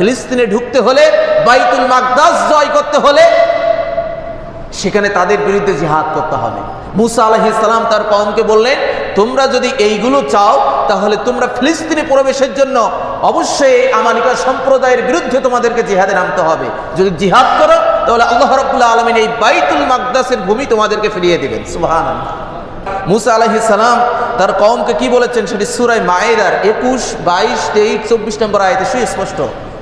ফিলিস্তিনে ঢুকতে হলে, বাইতুল মাকদাস জয় করতে হলে সেখানে তাদের বিরুদ্ধে জিহাদ করতে হবে। মুসা আলহিসাল্লাম তার কমকে বললেন, তোমরা যদি এইগুলো চাও, তাহলে তোমরা ফিলিস্তিনে প্রবেশের জন্য অবশ্যই আমানিকা সম্প্রদায়ের বিরুদ্ধে তোমাদেরকে জিহাদে নামতে হবে। যদি জিহাদ করো, তাহলে আল্লাহ রবুল্লাহ আলমিন এই বাইতুল মাকদাসের ভূমি তোমাদেরকে ফিরিয়ে দেবেন। সুবাহান মুসা আলহি সালাম তার কমকে কি বলেছেন? সেটি সুরাই মায়েদার একুশ, বাইশ, তেইশ, চব্বিশ নম্বর আয়তে সুস্পষ্ট।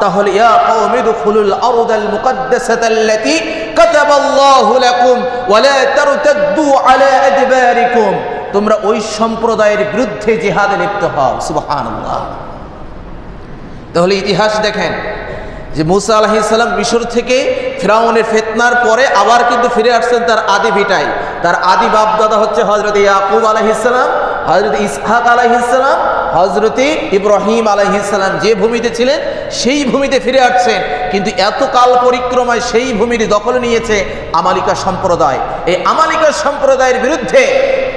তাহলে, ইয়া কওমি তোমরা ওই সম্প্রদায়ের বিরুদ্ধে জিহাদে লিপ্ত হও, সুবহানাল্লাহ। তাহলে ইতিহাস দেখেন যে মুসা আলাহিসাল্লাম মিশর থেকে ফেরাউনের ফেতনার পরে আবার কিন্তু ফিরে আসছেন তার আদি ভিটায় তার আদি বাপদাদা হচ্ছে হজরত ইয়াকুব আলাহিসাল্লাম হজরত ইসহাক আলাহিসাল্লাম হজরতে ইব্রাহিম আলাইহিসাল্লাম যে ভূমিতে ছিলেন, সেই ভূমিতে ফিরে আসছেন কিন্তু এত কাল পরিক্রমায় সেই ভূমির দখল নিয়েছে আমালিকা সম্প্রদায়। এই আমালিকা সম্প্রদায়ের বিরুদ্ধে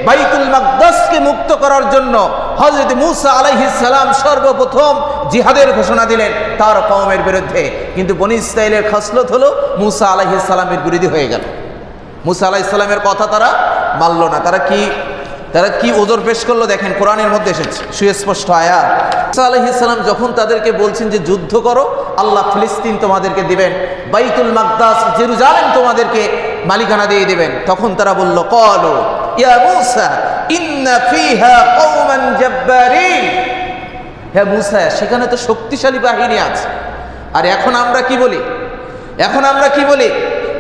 বাইতুল মাকদাসকে মুক্ত করার জন্য হজরত মুসা আলাইহিসাল্লাম সর্বপ্রথম জিহাদের ঘোষণা দিলেন তার কওমের বিরুদ্ধে। কিন্তু বনি ইসরায়েলের খসলত হলো মুসা আলাইহিসাল্লামের বিরোধী হয়ে গেল। মুসা আলাইহিসাল্লামের কথা তারা মানল না। তারা কি তারা কি ওজোর পেশ করল দেখেন, কোরআনের মধ্যে এসেছে, সুস্পষ্ট আয়া মুসা আলাইহিসাল্লাম যখন তাদেরকে বলছেন যে যুদ্ধ করো, আল্লাহ ফিলিস্তিন তোমাদেরকে দিবেন, বাইতুল মাকদাস জেরুজালেম তোমাদেরকে মালিকানা দিয়ে দিবেন, তখন তারা বলল, কলো, ইয়া মুসা, ইন্না ফিহা কওমান জাব্বারিন। হ্যাঁ মুসা, সেখানে তো শক্তিশালী বাহিনী আছে। আর এখন আমরা কি বলি? এখন আমরা কি বলি?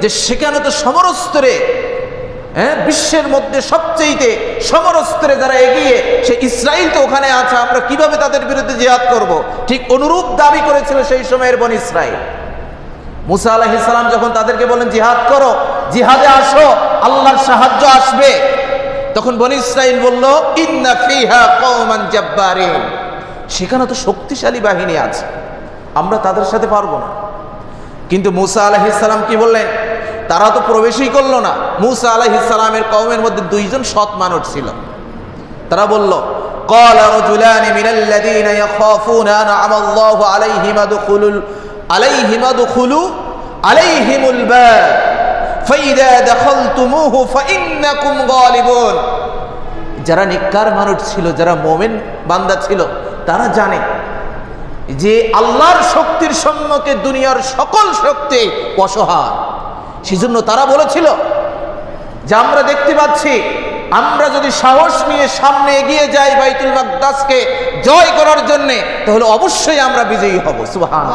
যে সেখানে তো সমরস্তরে হ্যাঁ বিশ্বের মধ্যে সবচেয়েতে সমরস্তরে যারা এগিয়ে, সে ইসরায়েল তো ওখানে আছে, আমরা কীভাবে তাদের বিরুদ্ধে জিহাদ করব? ঠিক অনুরূপ দাবি করেছিল সেই সময়ের বন ইসরায়েল মুসা আলাহিসাল্লাম যখন তাদেরকে বলেন, জিহাদ করো, জিহাদে আসো, আল্লাহর সাহায্য আসবে। তখন বনি ইসরাইল বলল সেখানে তো শক্তিশালী বাহিনী আছে, আমরা তাদের সাথে পারব না। কিন্তু মুসা আলাহিসাল্লাম কি বললেন? তারা তো প্রবেশই করলো না মুসা আলাহিসাল্লামের কওমের মধ্যে দুইজন সৎ মানুষ ছিল তারা বলল قال رجلان من الذين يخافون أنعم الله عليهم ادخلوا عليهم ادخلوا عليهم الباب فإذا دخلتموه فإنكم غالبون যারা নিকার মানুষ ছিল যারা মোমেন বান্দা ছিল তারা জানে যে আল্লাহর শক্তির সম্মুখে দুনিয়ার সকল শক্তি অসহায় সেজন্য তারা বলেছিল যে আমরা দেখতে পাচ্ছি, আমরা যদি সাহস নিয়ে সামনে এগিয়ে যাই বাইতুল মাকদাসকে জয় করার জন্য, তাহলে অবশ্যই আমরা বিজয়ী হব। সুবহান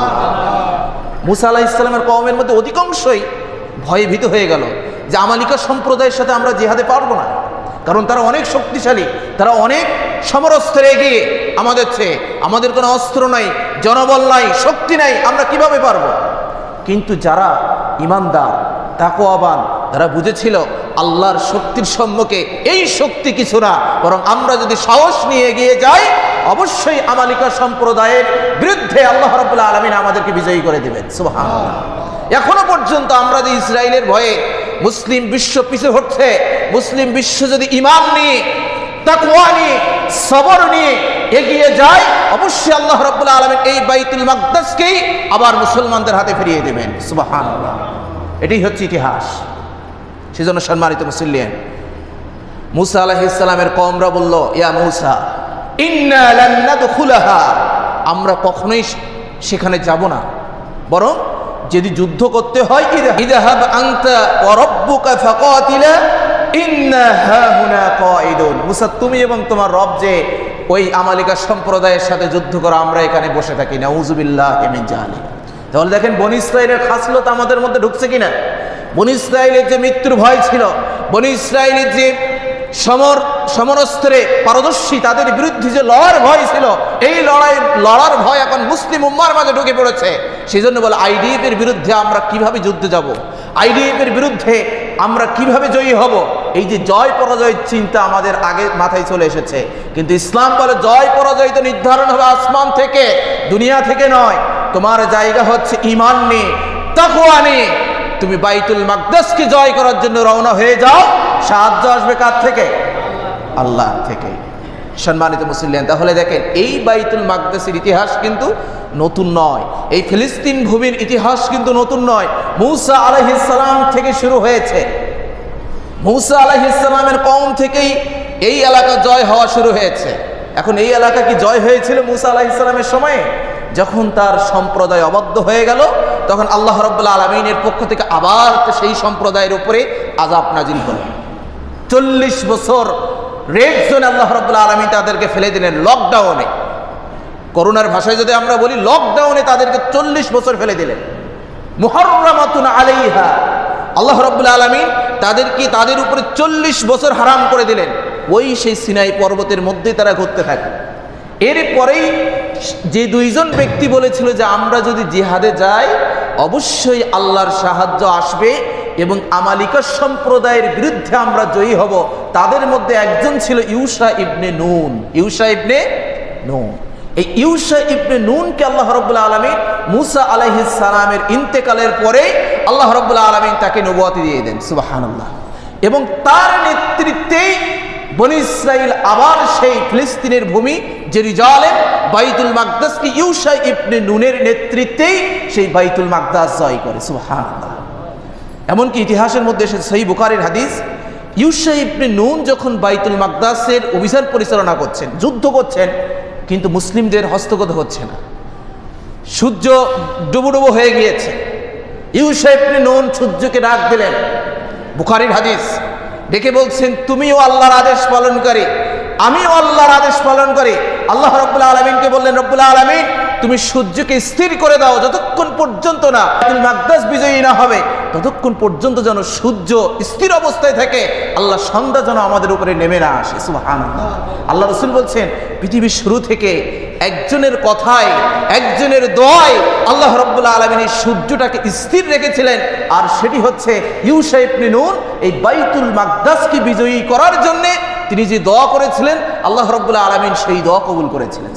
মুসা আলাহ ইসলামের কওমের মধ্যে অধিকাংশই ভয়ে ভীত হয়ে গেল যে আমালিকা সম্প্রদায়ের সাথে আমরা জিহাদে পারব না। কারণ তারা অনেক শক্তিশালী, তারা অনেক সমরস্ত্রে এগিয়ে আমাদের চেয়ে, আমাদের কোনো অস্ত্র নাই, জনবল নাই, শক্তি নাই, আমরা কীভাবে পারব? কিন্তু যারা ইমানদার তাকোয়াবান তারা বুঝেছিল আল্লাহর শক্তির সম্মুখে এই শক্তি কিছু না, বরং আমরা যদি সাহস নিয়ে এগিয়ে যাই, অবশ্যই আমালিকা সম্প্রদায়ের বিরুদ্ধে আল্লাহ রবুল্লা আলমিন আমাদেরকে বিজয়ী করে দেবেন। সুবহানাল্লাহ। এখনও পর্যন্ত আমরা যে ইসরায়েলের ভয়ে মুসলিম বিশ্ব পিছু হচ্ছে মুসলিম বিশ্ব যদি ইমান নিয়ে তাকুয়া নিয়ে, সবর নিয়ে এগিয়ে যায়, অবশ্যই আল্লাহ রব্বুল আলমিন এই বাইতুল মাকদাসকেই আবার মুসলমানদের হাতে ফিরিয়ে দেবেন। সুবাহান এটাই হচ্ছে ইতিহাস। সেজন্য সম্মানিত মুসলিয়ান মুসা আলাহ ইসলামের কমরা বলল, ইয়া মুসা আমরা কখনোই সেখানে যাব না। বরং যদি যুদ্ধ করতে হয় মুসা, তুমি এবং তোমার রব যে ওই আমালিকা সম্প্রদায়ের সাথে যুদ্ধ করো, আমরা এখানে বসে থাকি। না উজুবিল্লাহ জাহালি তাহলে দেখেন বনি ইসরায়েলের খাসলত আমাদের মধ্যে ঢুকছে কিনা? বনি ইসরায়েলের যে মৃত্যুর ভয় ছিল, বনি ইসরায়েলের যে সমর, সমরস্ত্রে পারদর্শী, তাদের বিরুদ্ধে যে লড়ার ভয় ছিল, এই লড়াই লড়ার ভয় এখন মুসলিম উম্মার মাঝে ঢুকে পড়েছে। সেই জন্য বলে আইডিএফ এর বিরুদ্ধে আমরা কীভাবে যুদ্ধে যাব? আইডিএফ এর বিরুদ্ধে আমরা কীভাবে জয়ী হব? এই যে জয় পরাজয়ের চিন্তা আমাদের আগে মাথায় চলে এসেছে। কিন্তু ইসলাম বলে জয় পরাজয় তো নির্ধারণ হবে আসমান থেকে, দুনিয়া থেকে নয়। তোমার জায়গা হচ্ছে ইমান নিয়ে তাকুয়া নিয়ে। তুমি বাইতুল মাকদাসকে জয় করার জন্য রওনা হয়ে যাও। সাহায্য আসবে কার থেকে? আল্লাহ থেকে। সম্মানিত মুসলিম, তাহলে দেখেন, এই বাইতুল মাকদাসের ইতিহাস কিন্তু নতুন নয়। এই ফিলিস্তিন ভূমির ইতিহাস কিন্তু নতুন নয়। মৌসা আলহিসাম থেকে শুরু হয়েছে। মৌসা আলহিসামের কম থেকেই এই এলাকা জয় হওয়া শুরু হয়েছে। এখন এই এলাকা কি জয় হয়েছিল মুসা আলাহিসাল্লামের সময়ে? যখন তার সম্প্রদায় অবদ্ধ হয়ে গেল, তখন আল্লাহ রব্বুল্লা আলমিনের পক্ষ থেকে আবার সেই সম্প্রদায়ের উপরে আজাব নাজিল হল। চল্লিশ বছর রেড জোনে আল্লাহ রব্বুল্লা আলমী তাদেরকে ফেলে দিলেন লকডাউনে করোনার ভাষায় যদি আমরা বলি লকডাউনে তাদেরকে চল্লিশ বছর ফেলে দিলেন। মুহরমাতুন আলাইহা। আল্লাহ রব্বুল আলমিন তাদেরকে তাদের উপরে চল্লিশ বছর হারাম করে দিলেন? ওই সেই সিনাই পর্বতের মধ্যে তারা ঘুরতে থাকে। এরপরেই যে দুইজন ব্যক্তি বলেছিল যে আমরা যদি জিহাদে যাই, অবশ্যই আল্লাহর সাহায্য আসবে এবং আমালিকা সম্প্রদায়ের বিরুদ্ধে আমরা জয়ী হব। তাদের মধ্যে একজন ছিল ইউসা ইবনে নুন। ইউসা ইবনে নুন। এই ইউসা ইবনে নুনকে আল্লাহ রব্বুল্লা আলমী মুসা আলাইহিস সালামের ইন্তেকালের পরে আল্লাহ রব্বুল্লা আলমিন তাকে নবুয়াতি দিয়ে দেন সুবাহান এবং তার নেতৃত্বেই বনি ইসরাইল আবার সেই ফিলিস্তিনের ভূমি, জেরুজালেম, বাইতুল মাকদাসকে ইউসা ইবনে নুনের নেতৃত্বেই সেই বাইতুল মাকদাস জয় করে সুবাহান এমনকি ইতিহাসের মধ্যে এসে সেই বুখারের হাদিস, ইউসা ইবনে নুন যখন বাইতুল মাকদাসের অভিযান পরিচালনা করছেন, যুদ্ধ করছেন, কিন্তু মুসলিমদের হস্তগত হচ্ছে না। সূর্য ডুবো ডুবো হয়ে গিয়েছে। ইউসা ইবনে নুন সূর্যকে ডাক দিলেন, বুখারির হাদিস, ডেকে বলছেন, তুমিও আল্লাহর আদেশ পালন করে, আমিও আল্লাহর আদেশ পালন করি। আল্লাহ রব্বুল্লাহ আলমিনকে বললেন রব্বুল্লাহ আলমিন, তুমি সূর্যকে স্থির করে দাও, যতক্ষণ পর্যন্ত না তুমি মাকদাস বিজয়ী না হবে ততক্ষণ পর্যন্ত যেন সূর্য স্থির অবস্থায় থাকে, আল্লাহ সন্ধ্যা যেন আমাদের উপরে নেমে না আসে। সুবহানাল্লাহ। আল্লাহ রসুল বলছেন, পৃথিবীর শুরু থেকে একজনের কথায়, একজনের দোয়ায় আল্লাহ রব্বুল্লাহ আলমিন এই সূর্যটাকে স্থির রেখেছিলেন। আর সেটি হচ্ছে ইউসা ইবনে নুন, এই বাইতুল মাকদাসকে বিজয়ী করার জন্যে তিনি যে দোয়া করেছিলেন, আল্লাহ রব্বুল্লাহ আলমিন সেই দোয়া কবুল করেছিলেন।